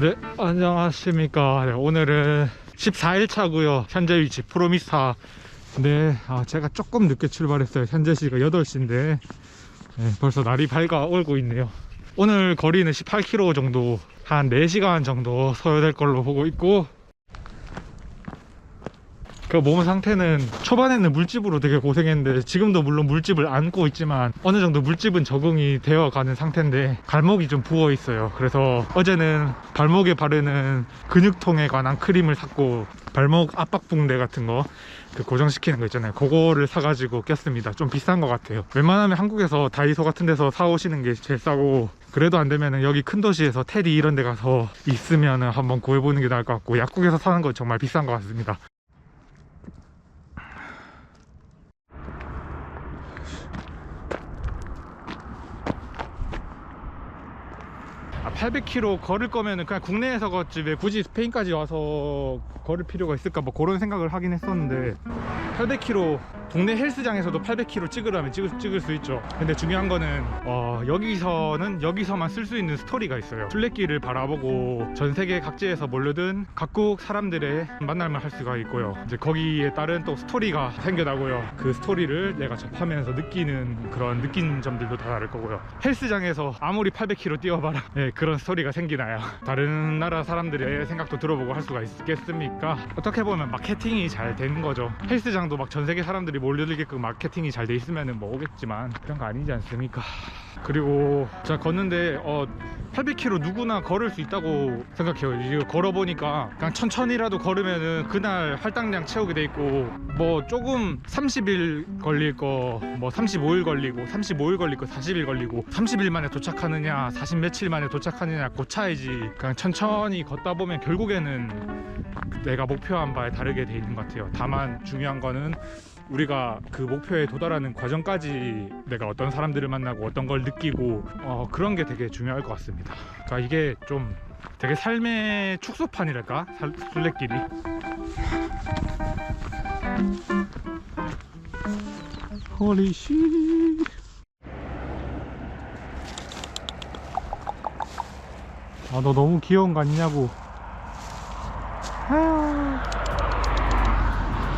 네, 안녕하십니까. 네, 오늘은 14일 차고요. 현재 위치 프로미스타. 네, 아, 제가 조금 늦게 출발했어요. 현재 시가 8시인데 벌써 날이 밝아오고 있네요. 오늘 거리는 18km 정도, 한 4시간 정도 소요될 걸로 보고 있고 그 몸 상태는 초반에는 물집으로 되게 고생했는데 지금도 물론 물집을 안고 있지만 어느 정도 물집은 적응이 되어 가는 상태인데 발목이 좀 부어 있어요. 그래서 어제는 발목에 바르는 근육통에 관한 크림을 샀고 발목 압박 붕대 같은 거 그 고정시키는 거 있잖아요. 그거를 사가지고 꼈습니다. 좀 비싼 것 같아요. 웬만하면 한국에서 다이소 같은 데서 사오시는 게 제일 싸고 그래도 안 되면은 여기 큰 도시에서 테디 이런 데 가서 있으면은 한번 구해보는 게 나을 것 같고 약국에서 사는 건 정말 비싼 것 같습니다 아, 800km 걸을 거면은 그냥 국내에서 걷지 왜 굳이 스페인까지 와서 걸을 필요가 있을까 뭐 그런 생각을 하긴 했었는데 800km 동네 헬스장에서도 800km 찍으려면 찍을, 찍을 수 있죠. 근데 중요한 거는 어, 여기서는 여기서만 쓸 수 있는 스토리가 있어요. 순례길을 바라보고 전 세계 각지에서 몰려든 각국 사람들의 만남을 할 수가 있고요. 이제 거기에 따른 또 스토리가 생겨나고요. 그 스토리를 내가 접하면서 느끼는 그런 느낀 점들도 다 다를 거고요. 헬스장에서 아무리 800km 뛰어봐라. 네, 그런 스토리가 생기나요? 다른 나라 사람들의 생각도 들어보고 할 수가 있겠습니까? 어떻게 보면 마케팅이 잘된 거죠. 헬스장도 막 전 세계 사람들이 몰려들게끔 마케팅이 잘 돼 있으면 뭐 오겠지만 그런 거 아니지 않습니까? 그리고 제가 걷는데 어 800km 누구나 걸을 수 있다고 생각해요. 이거 걸어보니까 그냥 천천히라도 걸으면은 그날 할당량 채우게 돼 있고 뭐 조금 30일 걸릴 거 뭐 35일 걸리고 35일 걸릴 거 40일 걸리고 30일 만에 도착하느냐 40 며칠 만에 도착하느냐 그 차이지. 그냥 천천히 걷다 보면 결국에는 내가 목표한 바에 다르게 돼 있는 것 같아요. 다만 중요한 거는 우리가 그 목표에 도달하는 과정까지 내가 어떤 사람들을 만나고 어떤 걸 느끼고 어, 그런 게 되게 중요할 것 같습니다. 그러니까 이게 좀 되게 삶의 축소판이랄까 살- 순례길이. 홀리 씨. 아너 너무 귀여운 거 아니냐고. 아.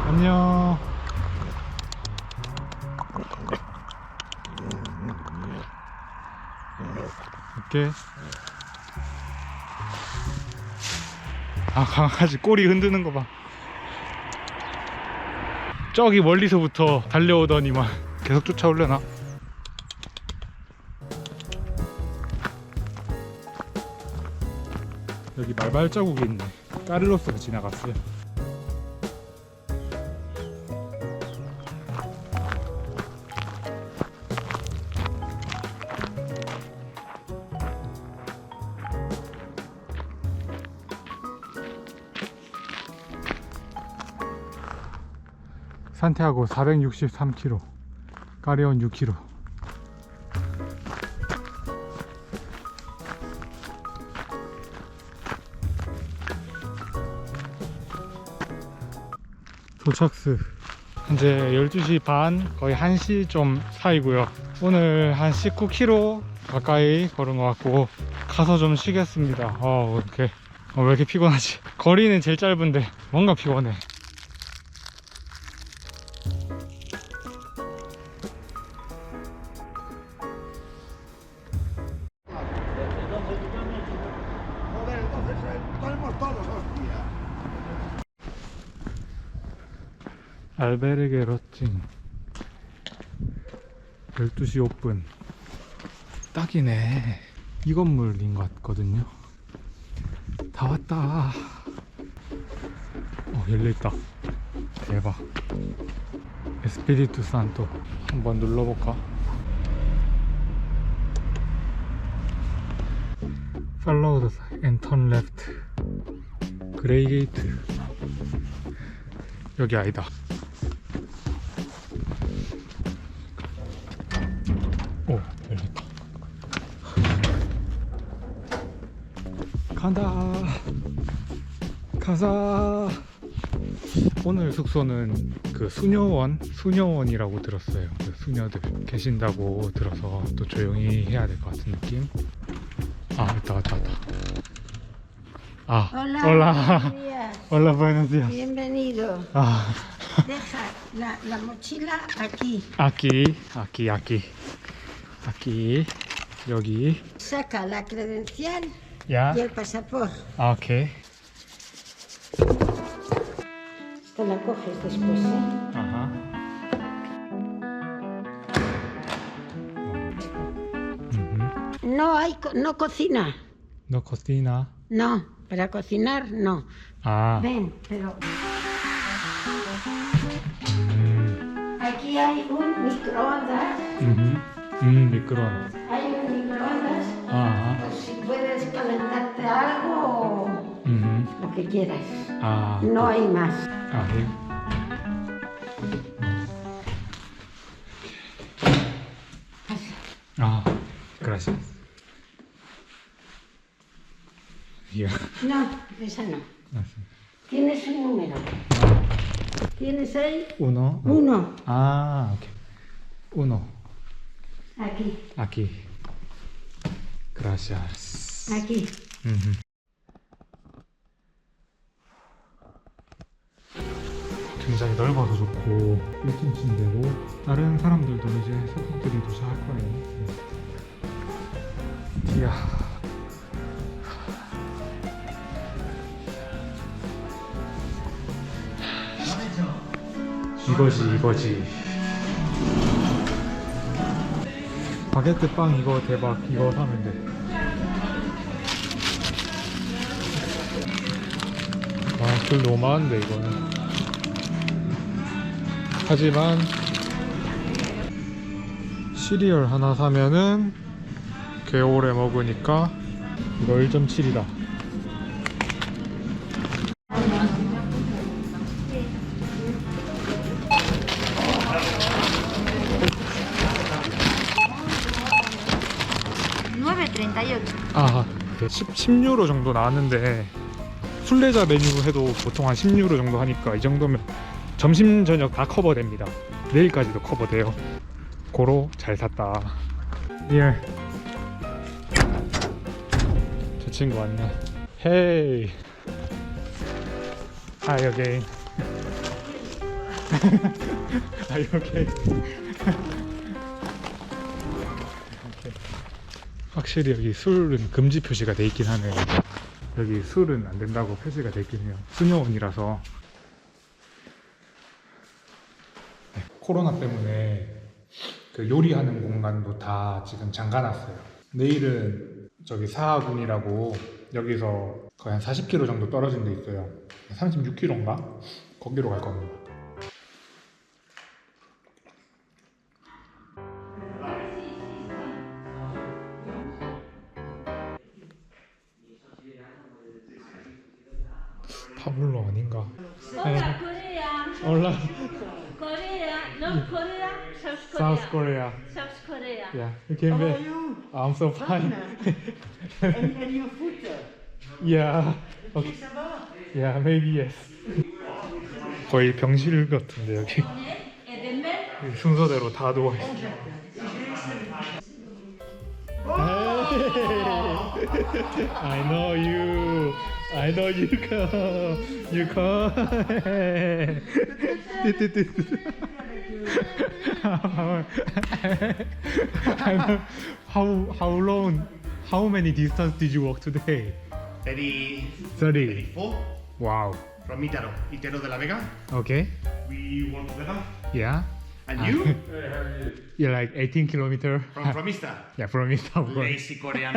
안녕. 이렇게 아 강아지 꼬리 흔드는 거 봐. 저기 멀리서부터 달려오더니만 계속 쫓아올려나? 여기 말발 자국이 있네. 까를로스가 지나갔어요. 산티아고 463km, 까리온 6km. 도착스. 현재 12시 반 거의 1시 좀 사이고요. 오늘 한 19km 가까이 걸은 것 같고 가서 좀 쉬겠습니다. 어 이렇게 어, 왜 이렇게 피곤하지? 거리는 제일 짧은데 뭔가 피곤해 알베르게 러칭. 12시 5분 딱이네. 이 건물인 것 같거든요. 다 왔다. 어 열려있다. 대박. 에스피리투 산토. 한번 눌러볼까? sign and turn left. 그레이 게이트. 여기 아니다 오 열렸다 간다 가자 오늘 숙소는 그 수녀원 수녀원이라고 들었어요 그 수녀들 계신다고 들어서 또 조용히 해야 될 것 같은 느낌 아 왔다 왔다 Ah, días. Hola, buenos días. Bienvenido. Ah, Deja la, la mochila aquí. aquí, aquí, aquí. Aquí, 여기. Saca la credencial Y el pasaporte. Ah, ok. Esta la coges después, ¿eh? Ajá. No hay, no cocina. No cocina. No, para cocinar no. Ah. Ven, pero. Mm. Aquí hay un microondas. Uh. Un microondas. Hay un microondas. Ajá. que quieras. Ah, no hay más. Ah, gracias. Ah, no, esa no. Tienes un número. ¿Tienes ahí? Uno. Uno. Ah, ok. Uno. Aquí. Aquí. Gracias. Aquí. Uh -huh. 굉장히 넓어서 좋고 1층 침대고 다른 사람들도 이제 소속들이 도착할 거예요. 네. 이야. 이거지 이거지. 바게트 빵 이거 대박 이거 사면 돼. 아, 줄 너무 많은데 이거는. 하지만 시리얼 하나 사면은 개오래 먹으니까 이거 1.7이다. 아, 10, 10유로 정도 나왔는데 순례자 메뉴 해도 보통 한 10유로 정도 하니까 이 정도면 점심 저녁 다 커버됩니다. 내일까지도 커버돼요. 고로 잘 샀다. 예. 저 친구 왔네. 헤이. Hi again. Are you okay? 오케이. 확실히 여기 술은 금지 표시가 돼 있긴 하네요. 여기 술은 안 된다고 표시가 돼 있긴 해요. 수녀원이라서. 네, 코로나 때문에 그 요리하는 공간도 다 지금 잠가놨어요. 내일은 저기 사하군이라고 여기서 거의 한 40km 정도 떨어진 데 있어요. 36km인가? 거기로 갈 겁니다. 파블로 아닌가? Hola, Corea. 올라 Corea. North Korea. South Korea. South Korea. South Korea. Yeah, you came back. I'm so fine. And, and your foot, yeah. Okay. Yeah, maybe yes. 거의 병실 같은데 여기 Et demain, 순서대로 다 누워 있어. I know you. I know you come. You come. how how long? How many distance did you walk today? 30, 30. 34 Wow. from Itero, Itero de la Vega. Okay. We work together. Yeah. And you? You're like 18 kilometer. from from Ista. Yeah, from Istanbul. Lazy Korean.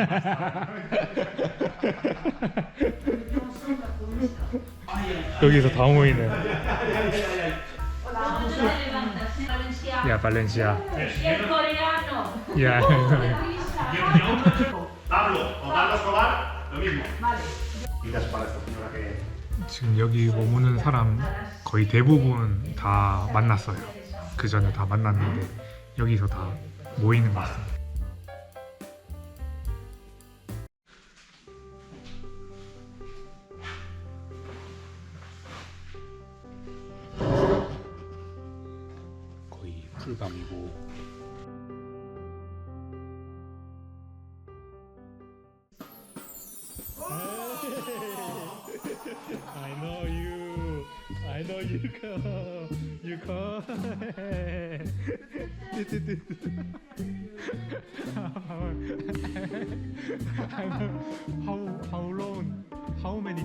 여기서 다 모이네. 야, 발렌시아. El coreano. 야. Pablo o Pablo Escobar, lo mismo. Vale. Pidas para esta señora que. 지금 여기 머무는 사람 거의 대부분 다 만났어요. 그 전에 다 만났는데 여기서 다 모이는 것 같습니다. 거의 풀밤이고 유카 유카 띠띠띠 how how long how many